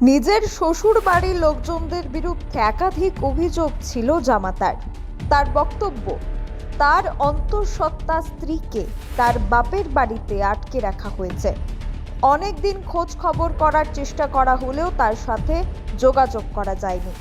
নিজের শ্বশুর বাড়ির লোকজনদের বিরুদ্ধে একাধিক অভিযোগ ছিল জামাতার। তার বক্তব্য, তার অন্তঃসত্ত্বা স্ত্রীকে তার বাপের বাড়িতে আটকে রাখা হয়েছে। অনেক দিন খোঁজ খবর করার চেষ্টা করা হলেও তার সাথে যোগাযোগ করা যায়নি।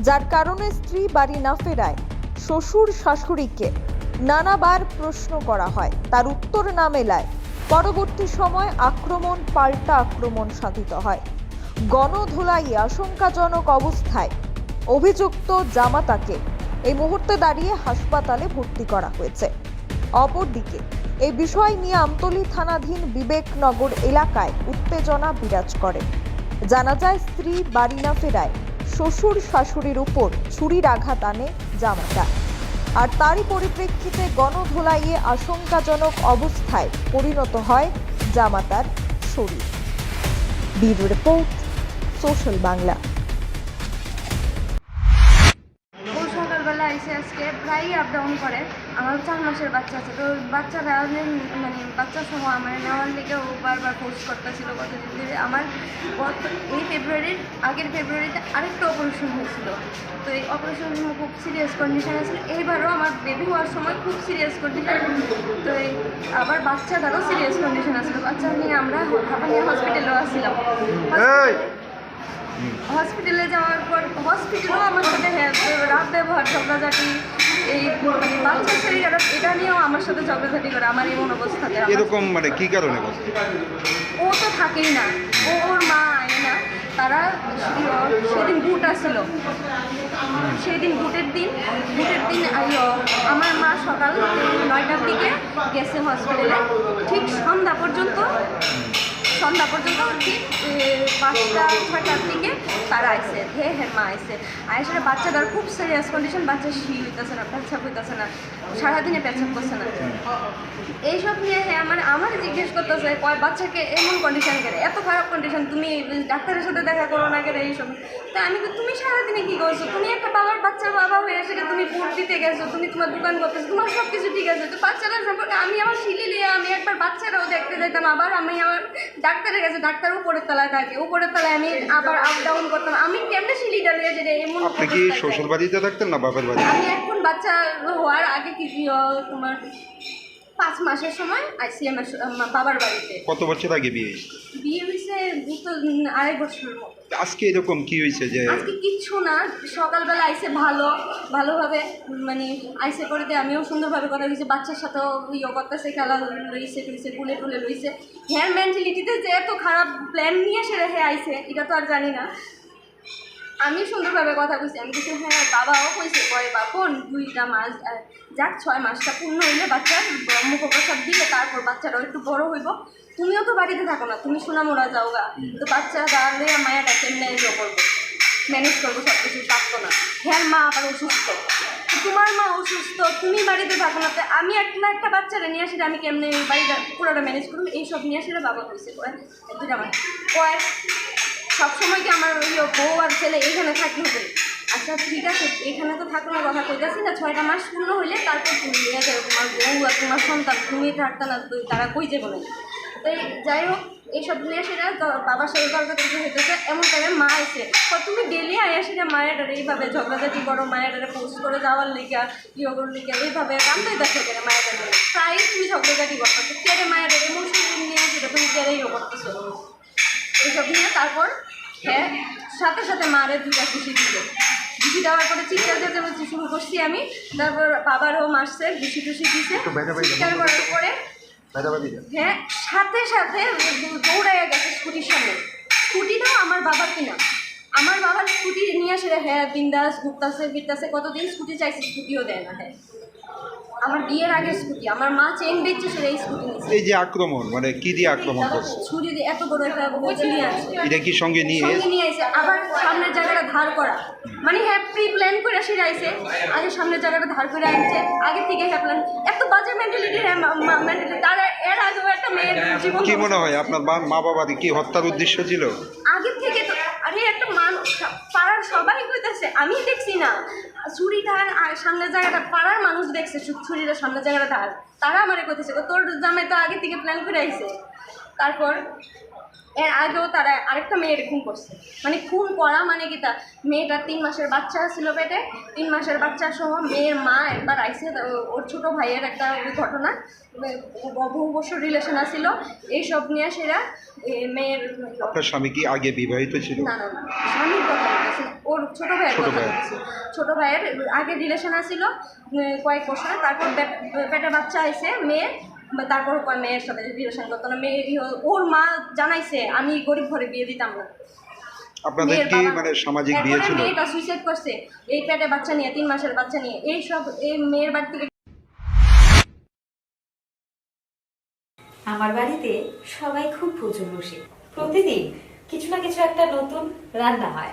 যার কারণে স্ত্রী বাড়ি না ফেরায় শ্বশুর শাশুড়িকে নানাবার প্রশ্ন করা হয়। তার উত্তর না মেলায় পরবর্তী সময় আক্রমণ, পাল্টা আক্রমণ সাধিত হয়। গণধোলাই আশঙ্কাজনক অবস্থায় অভিযুক্ত জামাতাকে এই মুহূর্তে দাঁড়িয়ে হাসপাতালে ভর্তি করা হয়েছে। অপরদিকে এই বিষয় নিয়ে আমতলী থানাধীন বিবেকনগর এলাকায় উত্তেজনা বিরাজ করে। জানা যায়, স্ত্রী বাড়ি না ফেরায় শ্বশুর শাশুড়ির উপর ছুরির আঘাত আনে জামাতা। আর তারই পরিপ্রেক্ষিতে গণধোলাইয়ে আশঙ্কাজনক অবস্থায় পরিণত হয় জামাতার শরীর। Bureau report social Bangla. সকালবেলা এসে আজকে প্রায়ই আপ ডাউন করে। আমার চার মাসের বাচ্চা আছে তো বাচ্চারা অনেক- মানে বাচ্চা সহ আমার নেওয়ার লেগে ও বারবার ফোর্স করতেছিল কতদিন ধরে। আমার গত এই ফেব্রুয়ারির আগের ফেব্রুয়ারিতে আরেকটা অপারেশন হয়েছিল। তো এই অপারেশনের সময় খুব সিরিয়াস কন্ডিশন আছিল এইবারও আমার বেবি হওয়ার সময় খুব সিরিয়াস কন্ডিশন তো এই আবার বাচ্চাটারও সিরিয়াস কন্ডিশন আছিল বাচ্চা নিয়ে আমরা হাঁপানিয়া হসপিটালেও আসছিলাম। হসপিটালে যাওয়ার পর হসপিটালও আমার সাথে রাত ব্যবহার ঝগড়াঝাটি এই মানে বাচ্চা শরীর এটা নিয়েও আমার সাথে ঝগড়াঝাটি করে আমার এমন অবস্থাতে এরকম মানে কি কারণে ও তো থাকেই না ও ওর মা আয় না তারা সেদিন ভুট আসছিল সেই দিন ভুটের দিন ভুটের দিন আমার মা সকাল নয়টার দিকে গেছে হসপিটালে ঠিক সন্ধ্যা পর্যন্ত সন্ধ্যা পর্যন্ত ঠিক পাঁচটা, ছয়টার দিকে তারা আইসে। হে হে, মা আইসে। আইসে বাচ্চাটার খুব সিরিয়াস কন্ডিশন বাচ্চা শি হইতেছে না, পেচ্ছাপ হইতেছে না, সারাদিনে পেচ্ছাপ করছে না। এইসব নিয়ে হ্যাঁ আমার আমার জিজ্ঞেস করতেছে, কয়, বাচ্চাকে এমন কন্ডিশন করে? এত খারাপ কন্ডিশন তুমি ডাক্তারের সাথে দেখা করো না কেন এইসব? তো আমি তুমি সারাদিনে কি করছ? তুমি একটা বাবার বাচ্চার বাবা হয়ে সেটা তুমি ভোট দিতে গেছো, তুমি তোমার দোকান করতেছো, তোমার সব কিছু ঠিক আছে। তো বাচ্চাটার সম্পর্কে আমি আমার শিলি নিয়ে আমি একবার বাচ্চারাও দেখতে যেতাম আবার আমি আমার ডাক্তারের কাছে ডাক্তার উপরের তলায় থাকে উপরের তলায় আমি আবার আপ ডাউন করতাম। আমি কেমনে শিলিটা নিয়ে যেটা এমন আপনি কি শ্বশুর বাড়িতে থাকতেন না বাপের বাড়ি আমি এখন বাচ্চা হওয়ার আগে কি তোমার পাঁচ মাসের সময় আইসি আমার বাবার বাড়িতে। কত বছর আগে বিয়ে হয়েছে? বিয়ে হয়েছে তো উম, আড়াই বছরের মতো। আজকে এরকম কি হয়েছে যে আজকে কিচ্ছু না সকালবেলা আইসে ভালো ভালোভাবে মানে আইসে করে দিয়ে আমিও সুন্দরভাবে কথা হয়েছে বাচ্চার সাথেও ইয়ে করতেছে খেলা লইছে টুইছে কুলে টুলে লইছে হ্যার মেন্টালিটিতে যে এত খারাপ প্ল্যান নিয়ে সে রেখে আইছে এটা তো আর জানি না। আমি সুন্দরভাবে কথা কইছি আমি কিছু হ্যাঁ বাবাও কইছে কয় বাপন দুইটা মাস যাক ছয় মাসটা পূর্ণ হইলে বাচ্চার মুখপ্রসাদ দিলে তারপর বাচ্চারাও একটু বড় হইব। তুমিও তো বাড়িতে থাকো না তুমি সোনামোড়া যাও গা তো বাচ্চা দাঁড়ালে মায়াটা কেমনে ইয়ে করব? ম্যানেজ করব সব কিছু পারতো না। হ্যাঁ মা আবার অসুস্থ। তোমার মা অসুস্থ তুমি বাড়িতে থাকো না তো আমি এক না একটা বাচ্চারা নিয়ে আসলে আমি কেমনে বাড়িটা পুরোটা ম্যানেজ করব? এইসব নিয়ে আসলে বাবা কইছে কয় দুটা মাস কয়? সবসময় কি আমার ওই বউ আর ছেলে এইখানে থাকতে হবে? আচ্ছা ঠিক আছে, এখানে তো থাকার কথা কইতাছি না, ছয়টা মাস পূর্ণ হইলে তারপর তুমি নিয়ে যাবে তোমার বউ আর তোমার সন্তান, তুমি থাকতে না তারা কই যাবে না তো এই যাই হোক, এইসব নিয়ে সেটা বাবার সাথে তর্কাতর্কি হইতেছে, এমন টাইমে মা এসে তুমি ডেলি আয়া সেটা মায়েরারে এইভাবে ঝগড়াঝাটি করো, মায়েরারে পোস্ট করে যাওয়ার লিগা ইয়োগর লিগা, এইভাবে কান্দাই দেখো কেন মায়েরা প্রায় তুমি ঝগড়াঝাটি করতেছো, কেড়ে মায়েরা এমন সুযোগ নিয়ে সেটা তুমি কেড়েই করতেছো? এইসব নিয়ে তারপর হ্যাঁ সাথে সাথে মারে দুটা খুশি দিল। খুশি দেওয়ার পরে চিৎকার চেঁচামেচি শুরু করছি আমি। তারপর বাবারও মারছে খুশি টুসি দিছে। চিৎকার করার পরে হ্যাঁ সাথে সাথে দৌড়াইয়া গেছে স্কুটির সামনে। স্কুটিটাও আমার বাবার কিনা। আমার বাবার স্কুটি নিয়ে আসে হ্যাঁ বিন্দাস ঘুরতাছে ফিরতাছে কতদিন স্কুটি চাইছে স্কুটিও দেয় না। হ্যাঁ। আমার বিয়ের আগে স্কুটি আমার মা চেন বেচছে সেটা এই স্কুটি নিচ্ছে এই যে আক্রমণ মানে কি দিয়ে আক্রমণ করছে? ছুরি দিয়ে এত বড় একটা ছুরি আছে এটা কি সঙ্গে নিয়ে সঙ্গে নিয়ে এসে আবার সামনের জায়গাটা ধার করা। মানে হ্যাঁ প্রি প্ল্যান করে সেটা আইসে আগে সামনের জায়গাটা ধার করে আনছে আগে থেকে হ্যাঁ প্ল্যান এত বাজে মেন্টালিটি মেন্টালিটি তারা এর আগেও একটা মেয়ের জীবন কি মনে হয় আপনার মা- বাবার কি হত্যার উদ্দেশ্য ছিল? আগে থেকে তো আরে একটা মানুষ পাড়ার সবাই কইতেছে আমি দেখছি না। ছুরিটা আর সামনের জায়গাটা পাড়ার মানুষ দেখছে ছুরিটা সামনের জায়গাটা তার। তারা আমার কইতেছে তোর জামাই তো আগে থেকে প্ল্যান করে আইছে। তারপর এর আগেও তারা আরেকটা মেয়ের খুন করছে। মানে খুন করা মানে কি তা? মেয়েটার তিন মাসের বাচ্চা ছিল পেটে তিন মাসের বাচ্চা সহ মেয়ের মা একবার আইসে ওর ছোট ভাইয়ের একটা ঘটনা। বহু বছর রিলেশন আছিল এইসব নিয়ে সেরা মেয়ের আপনার স্বামী কি আগে বিবাহিত ছিল? না না না স্বামীর কথা ওর ছোট ভাইয়ের ছোট কথা ভাইয়ের। ছোট ভাইয়ের আগে রিলেশন আছিল কয়েক বছর। তারপর পেট- বাচ্চা আইসে মেয়ে তারপর কয় মেয়ের সাথে রিলেশন করতো না মেয়ে ওর মা জানাইছে আমি গরিব ঘরে বিয়ে দিতাম না। আপনাদের কি মানে সামাজিক বিয়ে ছিল? মেয়েটা সুইসাইড করছে। এই পেটে বাচ্চা নিয়ে তিন মাসের বাচ্চা নিয়ে এই সব এই মেয়ের বাড়ি থেকে আমার বাড়িতে সবাই খুব প্রচুর বসে। প্রতিদিন কিছু না কিছু একটা নতুন রান্না হয়।